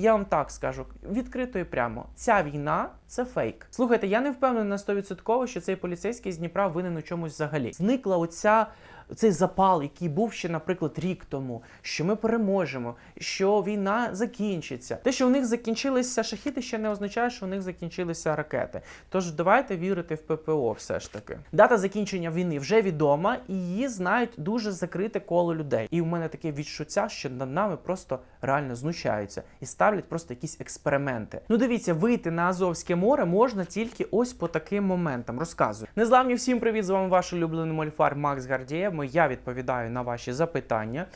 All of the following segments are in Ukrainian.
Я вам так скажу, відкрито і прямо. Ця війна це фейк. Слухайте, я не впевнений на 100%, що цей поліцейський з Дніпра винен у чомусь взагалі. Зникла оця. Цей запал, який був ще, наприклад, рік тому, що ми переможемо, що війна закінчиться. Те, що у них закінчилися шахіди, ще не означає, що у них закінчилися ракети. Тож давайте вірити в ППО, все ж таки. Дата закінчення війни вже відома, і її знають дуже закрите коло людей. І у мене таке відчуття, що над нами просто реально знущаються і ставлять просто якісь експерименти. Ну дивіться, вийти на Азовське море можна тільки ось по таким моментам. Розказую. Незламні всім привіт! З вами ваш улюблений мольфар Макс Гардієв. Я відповідаю на ваші запитання.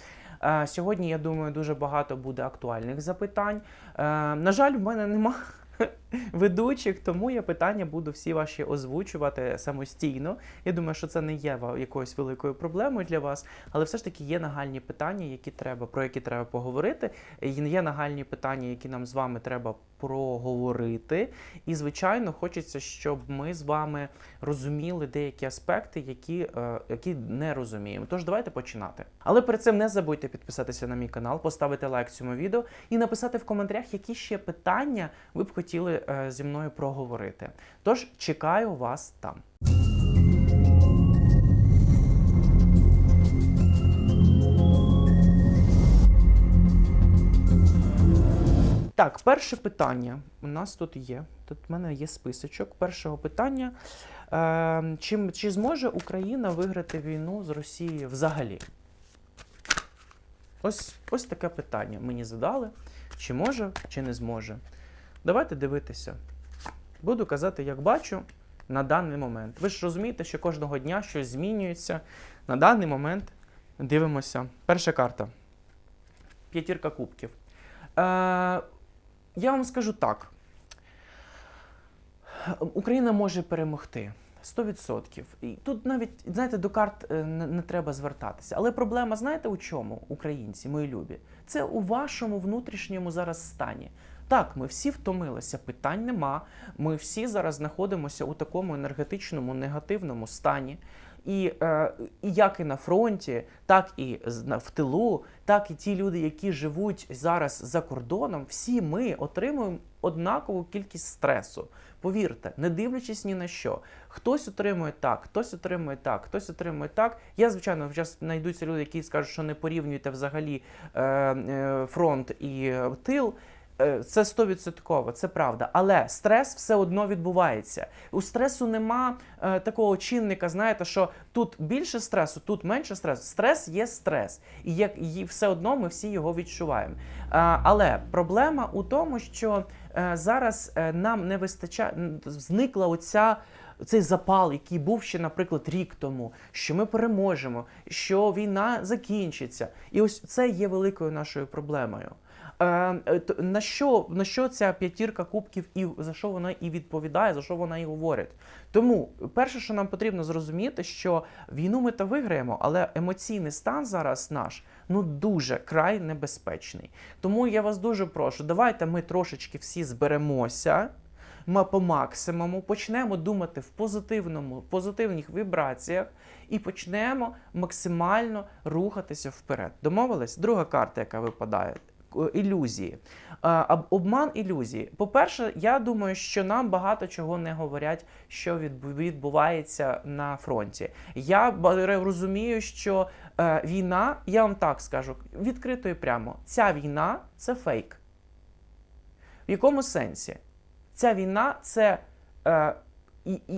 Е, Сьогодні, я думаю, дуже багато буде актуальних запитань. Е, На жаль, в мене нема ведучих, тому я питання буду всі ваші озвучувати самостійно. Я думаю, що це не є якоюсь великою проблемою для вас, але все ж таки є нагальні питання, які треба, про які треба поговорити. Є нагальні питання, які нам з вами треба проговорити. І, звичайно, хочеться, щоб ми з вами розуміли деякі аспекти, які, е, які не розуміємо. Тож давайте починати. Але перед цим не забудьте підписатися на мій канал, поставити лайк цьому відео і написати в коментарях, які ще питання ви б хотіли е, зі мною проговорити. Тож чекаю вас там. Так, перше питання у нас тут є. Тут в мене є списочок першого питання. Е, чи, чи зможе Україна виграти війну з Росією взагалі? Ось, ось таке питання мені задали. Чи може, чи не зможе. Давайте дивитися. Буду казати, як бачу на даний момент. Ви ж розумієте, що кожного дня щось змінюється. На даний момент дивимося. Перша карта. П'ятірка кубків. Е, я вам скажу так. Україна може перемогти. 100%. І тут навіть, знаєте, до карт е, не, не треба звертатися. Але проблема, знаєте, у чому, українці, мої любі? Це у вашому внутрішньому зараз стані. Так, ми всі втомилися, питань нема. Ми всі зараз знаходимося у такому енергетичному негативному стані. І, е, і як і на фронті, так і в тилу, так і ті люди, які живуть зараз за кордоном, всі ми отримуємо однакову кількість стресу. Повірте, не дивлячись ні на що. Хтось отримує так, хтось отримує так, хтось отримує так. Я, звичайно, зараз знайдуться люди, які скажуть, що не порівнюєте взагалі е, е, фронт і е, тил. Е, Це стовідсотково, це правда. Але стрес все одно відбувається. У стресу нема е, такого чинника, знаєте, що тут більше стресу, тут менше стресу. Стрес є стрес, і як і все одно ми всі його відчуваємо. Е, але проблема у тому, що е, зараз е, нам не вистачає, зникла оця. Цей запал, який був ще, наприклад, рік тому, що ми переможемо, що війна закінчиться, і ось це є великою нашою проблемою. Е, е, на що на що ця п'ятірка кубків і за що вона і відповідає, за що вона і говорить? Тому перше, що нам потрібно зрозуміти, що війну ми та виграємо, але емоційний стан зараз наш ну дуже край небезпечний. Тому я вас дуже прошу, давайте ми трошечки всі зберемося. Ми по максимуму почнемо думати в позитивному, позитивних вібраціях і почнемо максимально рухатися вперед. Домовились? Друга карта, яка випадає. К- Ілюзії. Е, Обман ілюзії. По-перше, я думаю, що нам багато чого не говорять, що відбувається на фронті. Я розумію, що е, війна, я вам так скажу, відкрито і прямо. Ця війна це фейк. В якому сенсі? Ця війна це е,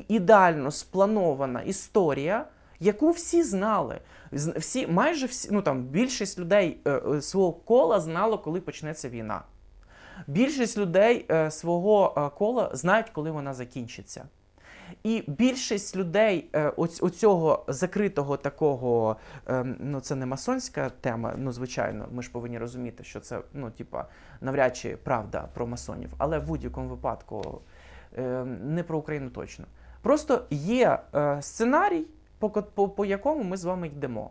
ідеально спланована історія, яку всі знали. Всі, майже всі, ну там більшість людей е, е, свого кола знало, коли почнеться війна. Більшість людей е, свого е, кола знають, коли вона закінчиться. І більшість людей е, оць- оцього закритого такого, е, ну це не масонська тема, ну звичайно, ми ж повинні розуміти, що це ну, типа, навряд чи правда про масонів, але в будь-якому випадку е, не про Україну точно. Просто є е, сценарій, по, по, по якому ми з вами йдемо.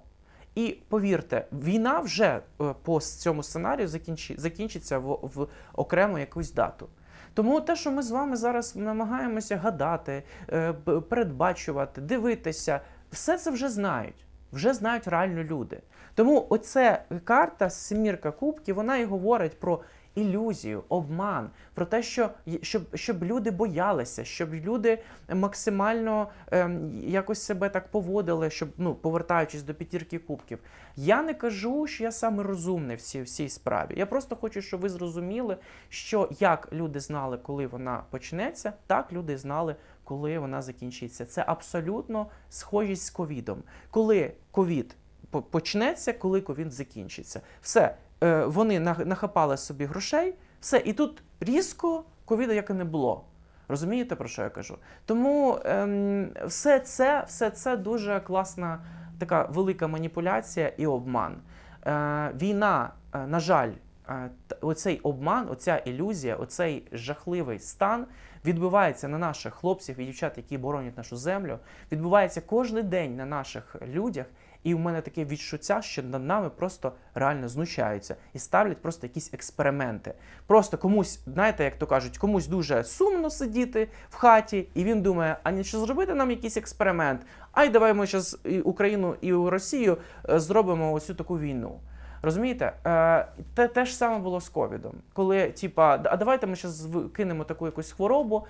І повірте, війна вже е, по цьому сценарію закінчи, закінчиться в, в окрему якусь дату. Тому те, що ми з вами зараз намагаємося гадати, е, передбачувати, дивитися, все це вже знають. Вже знають реально люди. Тому оця карта Семірка Кубків, вона і говорить про ілюзію, обман, про те, що щоб, щоб люди боялися, щоб люди максимально ем, якось себе так поводили, щоб ну повертаючись до п'ятірки кубків. Я не кажу, що я саме розумний в цій всій справі. Я просто хочу, щоб ви зрозуміли, що як люди знали, коли вона почнеться, так люди знали, коли вона закінчиться. Це абсолютно схожість з ковідом. Коли ковід по- почнеться, коли ковід закінчиться. Все, вони нах- нахапали собі грошей, все, і тут різко ковіда як і не було. Розумієте, про що я кажу? Тому ем, все це, все це дуже класна така велика маніпуляція і обман. Е, війна, е, на жаль, е, оцей обман, оця ілюзія, оцей жахливий стан відбувається на наших хлопців і дівчат, які боронять нашу землю, відбувається кожен день на наших людях. І в мене таке відчуття, що над нами просто реально знущаються і ставлять просто якісь експерименти. Просто комусь, знаєте, як то кажуть, комусь дуже сумно сидіти в хаті, і він думає, а що зробити нам якийсь експеримент? Ай, давай ми зараз Україну і Росію е, зробимо оцю таку війну. Розумієте? Е, те, те ж саме було з ковідом. Коли, типа, а давайте ми зараз кинемо таку якусь хворобу.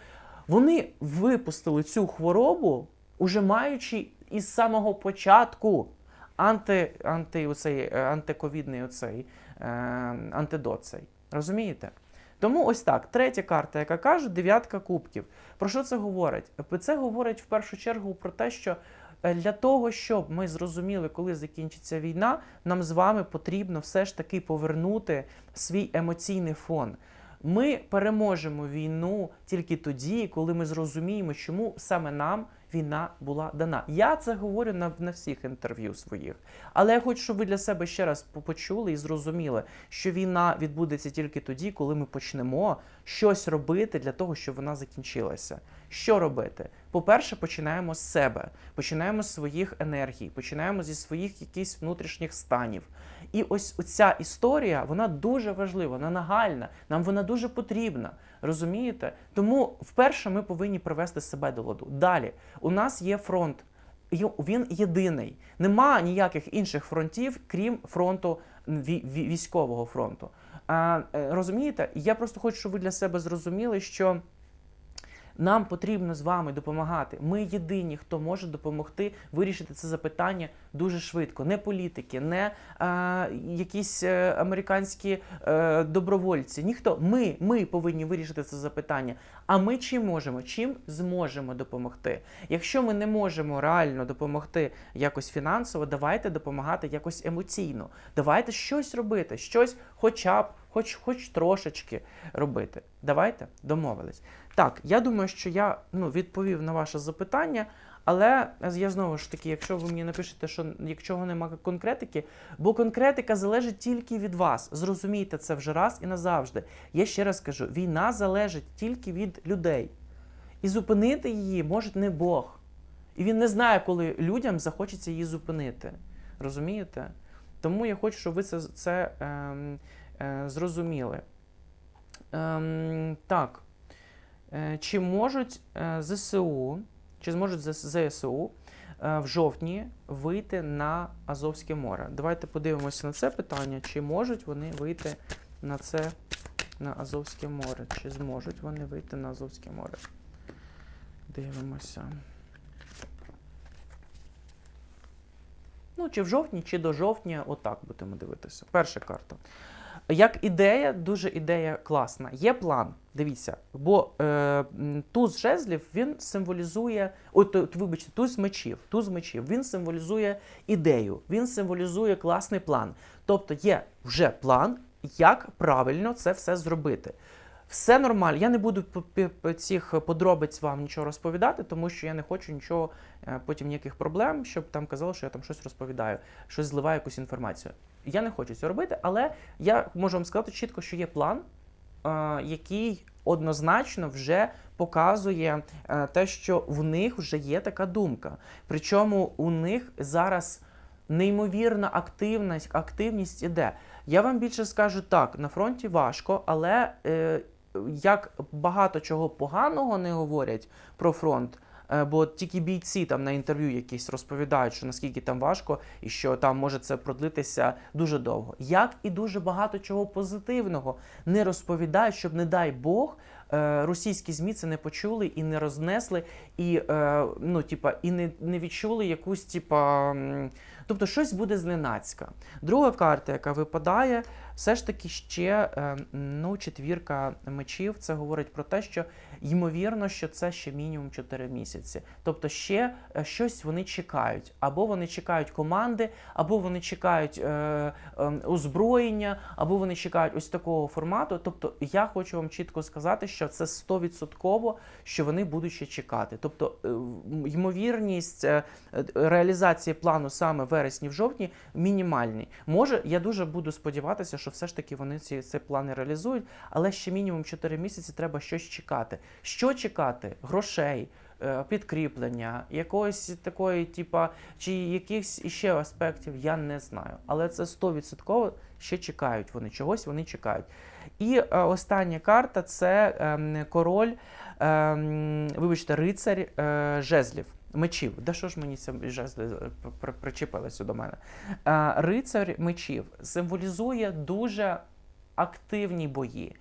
Вони випустили цю хворобу, уже маючи із самого початку анти, анти, оцей, е, антиковідний оцей, е, антидот цей. Розумієте? Тому ось так, третя карта, яка каже, дев'ятка кубків. Про що це говорить? Це говорить в першу чергу про те, що е, для того, щоб ми зрозуміли, коли закінчиться війна, нам з вами потрібно все ж таки повернути свій емоційний фон. Ми переможемо війну тільки тоді, коли ми зрозуміємо, чому саме нам війна була дана. Я це говорю на, на всіх інтерв'ю своїх. Але я хочу, щоб ви для себе ще раз почули і зрозуміли, що війна відбудеться тільки тоді, коли ми почнемо щось робити для того, щоб вона закінчилася. Що робити? По-перше, починаємо з себе, починаємо з своїх енергій, починаємо зі своїх якихось внутрішніх станів. І ось ця історія, вона дуже важлива, вона нагальна, нам вона дуже потрібна. Розумієте? Тому вперше ми повинні привести себе до ладу. Далі у нас є фронт. Він єдиний. Нема ніяких інших фронтів, крім фронту ві- ві- військового фронту. А, е, розумієте? Я просто хочу, щоб ви для себе зрозуміли, що нам потрібно з вами допомагати. Ми єдині, хто може допомогти вирішити це запитання дуже швидко. Не політики, не е, якісь е, американські е, добровольці. Ніхто. Ми, ми повинні вирішити це запитання. А ми чим можемо? Чим зможемо допомогти? Якщо ми не можемо реально допомогти якось фінансово, давайте допомагати якось емоційно. Давайте щось робити, щось, хоча б, хоч, хоч трошечки робити. Давайте домовились. Так, я думаю, що я ну, відповів на ваше запитання, але я знову ж таки, якщо ви мені напишете, що якщо немає конкретики, бо конкретика залежить тільки від вас. Зрозумійте це вже раз і назавжди. Я ще раз кажу: війна залежить тільки від людей. І зупинити її може не Бог. І він не знає, коли людям захочеться її зупинити. Розумієте? Тому я хочу, щоб ви це, це ем, зрозуміли. Ем, так. Е, Чи можуть е, ЗСУ, чи зможуть ЗСУ е, в жовтні вийти на Азовське море? Давайте подивимося на це питання. Чи можуть вони вийти на це на Азовське море? Чи зможуть вони вийти на Азовське море? Дивимося. Ну, чи в жовтні, чи до жовтня, отак будемо дивитися. Перша карта. Як ідея, дуже ідея класна. Є план. Дивіться, бо е, туз жезлів він символізує, от, вибачте, туз мечів. Туз мечів він символізує ідею, він символізує класний план. Тобто є вже план, як правильно це все зробити. Все нормально. Я не буду цих подробиць вам нічого розповідати, тому що я не хочу нічого, е, потім ніяких проблем, щоб там казали, що я там щось розповідаю, щось зливаю якусь інформацію. Я не хочу цього робити, але я можу вам сказати чітко, що є план, е, який однозначно вже показує е, те, що в них вже є така думка. Причому у них зараз неймовірна активність, активність іде. Я вам більше скажу так: на фронті важко, але як багато чого поганого не говорять про фронт. Е, Бо тільки бійці там на інтерв'ю якісь розповідають, що наскільки там важко, і що там може це продлитися дуже довго. Як і дуже багато чого позитивного не розповідають, щоб, не дай Бог, е, російські змі це не почули і не рознесли, і е, ну, типа, і не, не відчули якусь, типа. Тобто щось буде зненацька. Друга карта, яка випадає, все ж таки ще е, ну, четвірка мечів. Це говорить про те, що ймовірно, що це ще мінімум 4 місяці. Тобто, ще е, щось вони чекають. Або вони чекають команди, або вони чекають е, е, озброєння, або вони чекають ось такого формату. Тобто, я хочу вам чітко сказати, що це 100%, що вони будуть ще чекати. Тобто, е, ймовірність е, реалізації плану саме в вересні, в жовтні мінімальний. Може, я дуже буду сподіватися, що все ж таки вони ці, ці плани реалізують, але ще мінімум 4 місяці треба щось чекати. Що чекати? Грошей. е, Підкріплення, якоїсь такої, типа, чи якихось іще аспектів, я не знаю. Але це 100% ще чекають вони, чогось вони чекають. І е, остання карта це ем, король, ем, вибачте, рицарь е, жезлів. Мечів. Да що ж мені ці жезли е, причепилися до мене? Е, рицар мечів символізує дуже активні бої.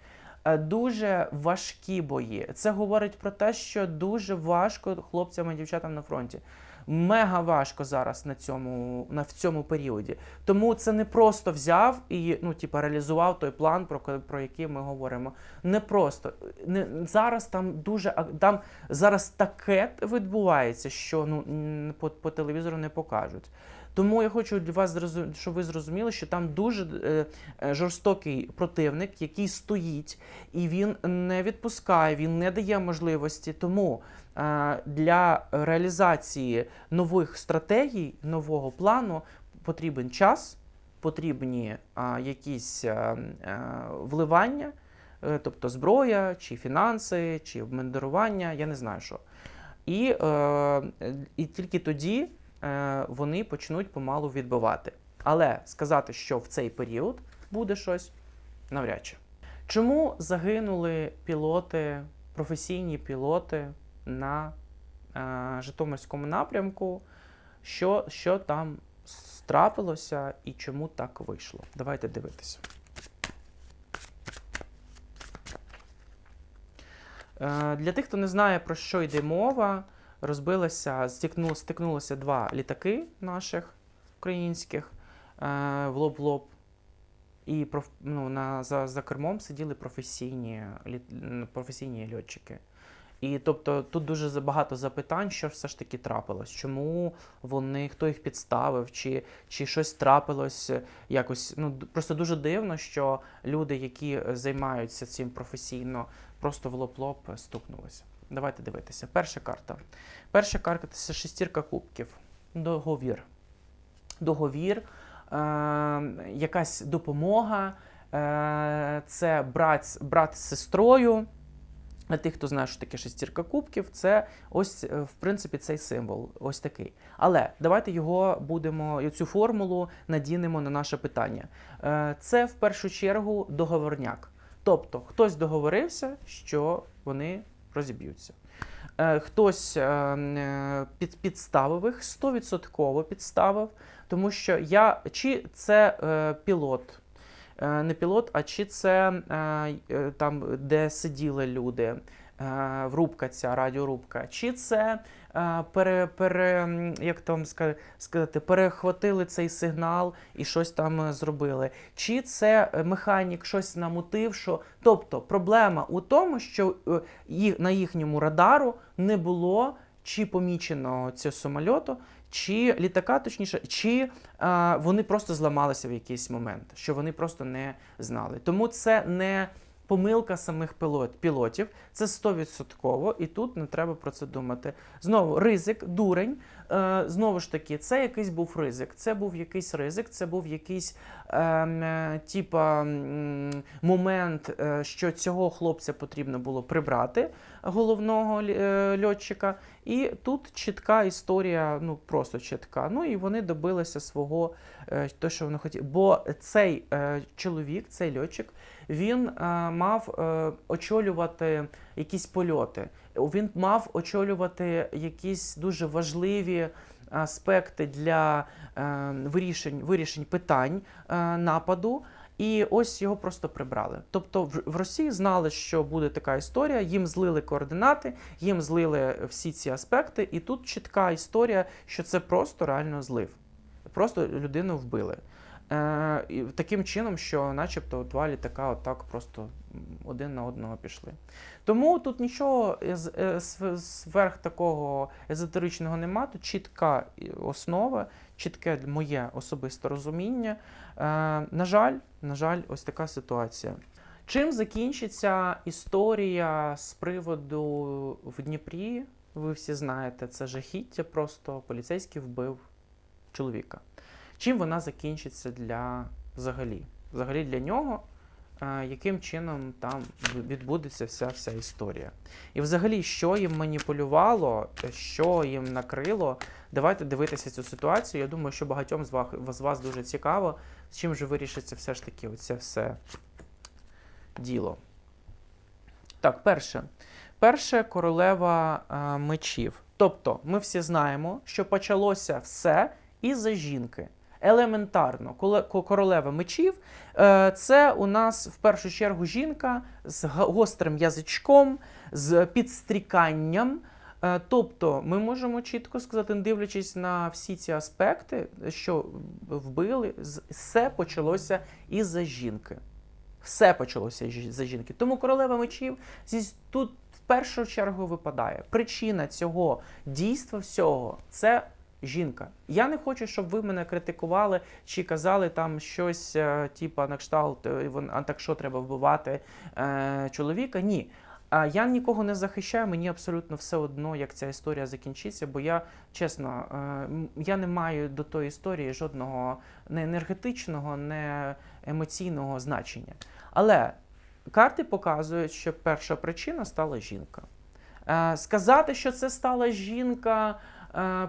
е, Дуже важкі бої. Це говорить про те, що дуже важко хлопцям і дівчатам на фронті. Мега важко зараз на цьому, на в цьому періоді. Тому це не просто взяв і ну, типу, реалізував той план, про, про який ми говоримо. Не просто не зараз там дуже там зараз таке відбувається, що ну по, по телевізору не покажуть. Тому я хочу для вас зрозу- щоб ви зрозуміли, що там дуже е, е, жорстокий противник, який стоїть, і він не відпускає, він не дає можливості. Тому е, для реалізації нових стратегій, нового плану потрібен час, потрібні якісь вливання, тобто зброя, чи фінанси, чи обмендерування, я не знаю що. І, е, і тільки тоді вони почнуть помалу відбивати. Але сказати, що в цей період буде щось, навряд чи. Чому загинули пілоти, професійні пілоти на е, Житомирському напрямку? Що, що там трапилося і чому так вийшло? Давайте дивитися. Е, Для тих, хто не знає, про що йде мова, розбилося, стикнуло, стикнулося два літаки наших українських е, в лоб лоб. І проф, ну, на, за, за кермом сиділи професійні, літ, професійні льотчики. І тобто тут дуже багато запитань, що все ж таки трапилось. Чому вони, хто їх підставив, чи, чи щось трапилось якось. Ну, просто дуже дивно, що люди, які е, займаються цим професійно, просто в лоб-лоб стукнулися. Давайте дивитися. Перша карта. Перша карта це шестірка кубків. Договір. Договір, е, якась допомога, е, це брат, брат з сестрою. Для тих, хто знає, що таке шестірка кубків, це ось, е, в принципі, цей символ, ось такий. Але давайте його будемо, цю формулу надінемо на наше питання. Е, Це в першу чергу договорняк. Тобто хтось договорився, що вони розіб'ються. Е, Хтось е, е, під, підставив їх, 100% підставив, тому що я чи це пілот, не пілот, а чи це там, де сиділи люди, рубка ця радіорубка, чи це е, пере, пере, як там ска- сказати, перехватили цей сигнал і щось там е, зробили, чи це е, механік щось намутив, що тобто проблема у тому, що е, їх, на їхньому радару не було чи поміченого цього самольоту, чи літака, точніше, чи а, вони просто зламалися в якийсь момент, що вони просто не знали. Тому це не помилка самих пілот, пілотів, це 100%, і тут не треба про це думати. Знову ризик, дурень. Е, знову ж таки, це якийсь був ризик. Це був якийсь ризик, це був якийсь ем, е, типа момент, е, що цього хлопця потрібно було прибрати головного е, льотчика. І тут чітка історія, ну просто чітка. Ну і вони добилися свого, е, то, що вони хотіли. Бо цей е, чоловік, цей льотчик, він мав очолювати якісь польоти. Він мав очолювати якісь дуже важливі аспекти для е, вирішень, вирішень питань е, нападу. І ось його просто прибрали. Тобто в Росії знали, що буде така історія. Їм злили координати, їм злили всі ці аспекти, і тут чітка історія, що це просто реально злив. Просто людину вбили. Е, таким чином, що, начебто, два літака отак просто один на одного пішли. Тому тут нічого з- е, зверх такого езотеричного нема. Тут чітка основа, чітке моє особисте розуміння. Е, на жаль, на жаль, ось така ситуація. Чим закінчиться історія з приводу в Дніпрі? Ви всі знаєте, це жахіття, просто поліцейський вбив чоловіка. Чим вона закінчиться для взагалі? Взагалі для нього, е, яким чином там відбудеться вся вся історія? І взагалі, що їм маніпулювало, що їм накрило? Давайте дивитися цю ситуацію. Я думаю, що багатьом з вас, з вас дуже цікаво, з чим же вирішиться все ж таки оце все діло. Так, перше. Перше королева е, мечів. Тобто, ми всі знаємо, що почалося все із-за жінки. Елементарно, королева мечів е, це у нас в першу чергу жінка з гострим язичком, з підстріканням. Е, Тобто, ми можемо чітко сказати, не дивлячись на всі ці аспекти, що вбили, все почалося із-за жінки. Все почалося за жінки. Тому королева мечів тут в першу чергу випадає. Причина цього дійства всього це жінка. Я не хочу, щоб ви мене критикували чи казали там щось, е, типа на кшталт, е, а так що треба вбивати е, чоловіка. Ні. А я нікого не захищаю, мені абсолютно все одно, як ця історія закінчиться, бо я чесно, е, я не маю до тої історії жодного не енергетичного, не емоційного значення. Але карти показують, що перша причина стала жінка. Сказати, що це стала жінка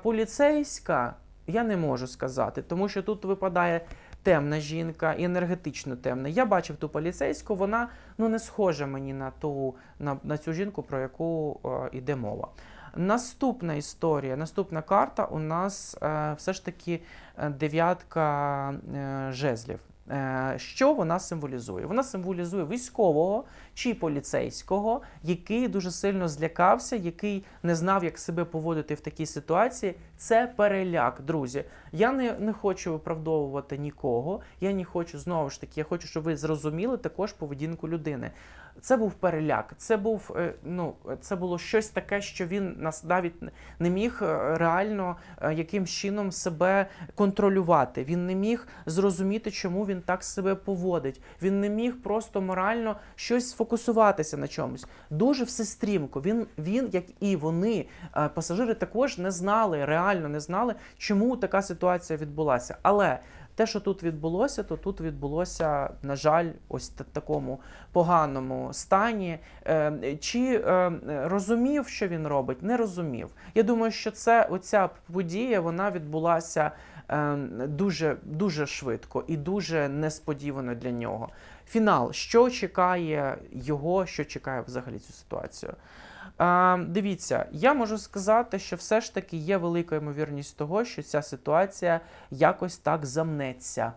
поліцейська, я не можу сказати, тому що тут випадає темна жінка і енергетично темна. Я бачив ту поліцейську, вона ну не схожа мені на ту на, на цю жінку, про яку е, йде мова. Наступна історія, наступна карта у нас е, все ж таки е, дев'ятка е, жезлів. Е, Що вона символізує? Вона символізує військового чи поліцейського, який дуже сильно злякався, який не знав, як себе поводити в такій ситуації. Це переляк, друзі. Я не, не хочу виправдовувати нікого. Я не хочу знову ж таки. Я хочу, щоб ви зрозуміли також поведінку людини. Це був переляк. Це був е, ну, це було щось таке, що він нас навіть не міг е, реально е, яким чином себе контролювати. Він не міг зрозуміти, чому він так себе поводить. Він не міг просто морально щось сфокусуватися на чомусь. Дуже все стрімко. Він, він як і вони, пасажири також не знали, реально не знали, чому така ситуація відбулася. Але те, що тут відбулося, то тут відбулося, на жаль, ось в такому поганому стані. Е, Чи е, розумів, що він робить? Не розумів. Я думаю, що це оця подія вона відбулася е, дуже, дуже швидко і дуже несподівано для нього. Фінал, що чекає його, що чекає взагалі цю ситуацію? Е, дивіться, я можу сказати, що все ж таки є велика ймовірність того, що ця ситуація якось так замнеться.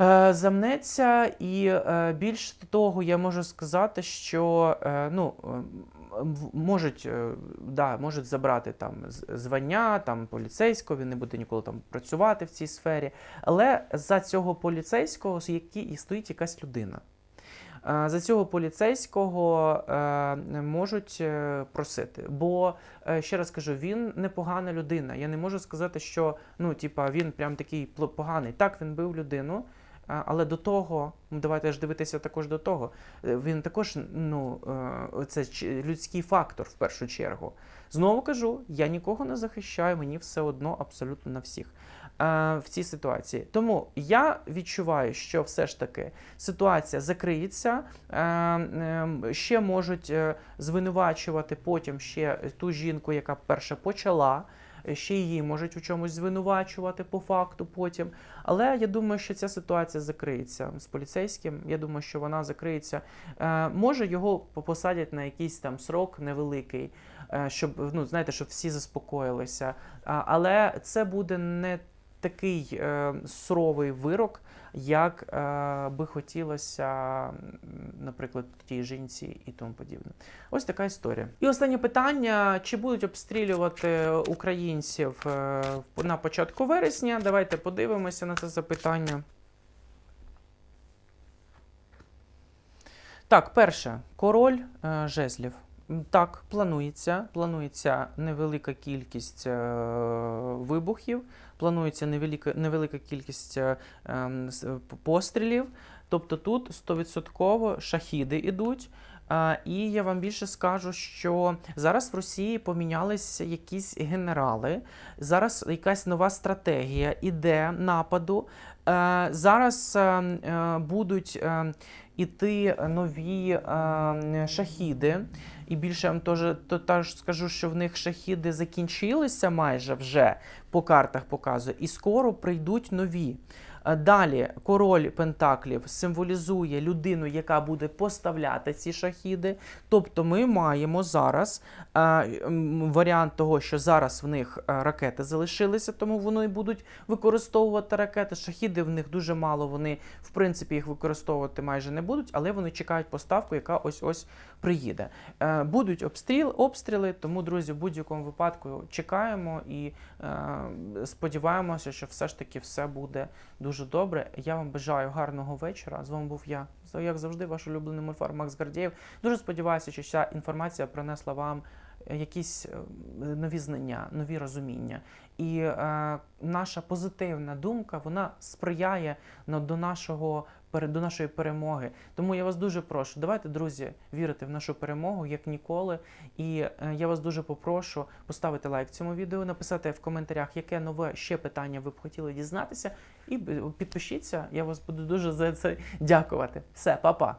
Е, замнеться, і е, більш того, я можу сказати, що е, ну, е, можуть, да, можуть забрати там звання там, поліцейського, він не буде ніколи там працювати в цій сфері. Але за цього поліцейського які- і стоїть якась людина. Е, За цього поліцейського е, можуть е, просити. Бо, ще раз кажу, він непогана людина. Я не можу сказати, що ну, типа, він прям такий поганий. Так, він бив людину. Але до того, ну, давайте ж дивитися також до того. Він також ну, це людський фактор в першу чергу. Знову кажу, я нікого не захищаю, мені все одно абсолютно на всіх в цій ситуації. Тому я відчуваю, що все ж таки ситуація закриється, е, е, ще можуть е, звинувачувати потім ще ту жінку, яка перша почала. ще її можуть у чомусь звинувачувати по факту потім. Але я думаю, що ця ситуація закриється з поліцейським. Я думаю, що вона закриється. Е, може, його посадять на якийсь там срок невеликий, е, щоб ну знаєте, щоб всі заспокоїлися. А, але це буде не такий е, суровий вирок, як е, би хотілося, наприклад, тій жінці і тому подібне. Ось така історія. І останнє питання: чи будуть обстрілювати українців е, на початку вересня? Давайте подивимося на це запитання. Так, перше, король е, жезлів. Так, планується. Планується невелика кількість е, вибухів, планується невелика, невелика кількість е, ем, пострілів. Тобто тут 100% шахіди йдуть. Е, І я вам більше скажу, що зараз в Росії помінялися якісь генерали. Зараз якась нова стратегія іде нападу. Е, Зараз е, е, будуть е, іти нові е, шахіди. І більше я вам теж, то, скажу, що в них шахіди закінчилися майже вже по картах показую, і скоро прийдуть нові. Е, Далі король Пентаклів символізує людину, яка буде поставляти ці шахіди. Тобто ми маємо зараз е, варіант того, що зараз в них е, ракети залишилися, тому вони будуть використовувати ракети. Шахіди в них дуже мало. Вони в принципі їх використовувати майже не будуть, але вони чекають поставку, яка ось ось приїде. Будуть обстріл, обстріли, тому, друзі, в будь-якому випадку чекаємо і сподіваємося, що все ж таки все буде дуже добре. Я вам бажаю гарного вечора. З вами був я, як завжди, ваш улюблений мульфар Макс Гардієв. Дуже сподіваюся, що ця інформація принесла вам якісь е, нові знання, нові розуміння. І е, наша позитивна думка вона сприяє на, до нашого до нашої перемоги. Тому я вас дуже прошу, давайте, друзі, вірити в нашу перемогу як ніколи. І е, я вас дуже попрошу поставити лайк цьому відео, написати в коментарях, яке нове ще питання ви б хотіли дізнатися, і підпишіться. Я вас буду дуже за це дякувати. Все, па-па!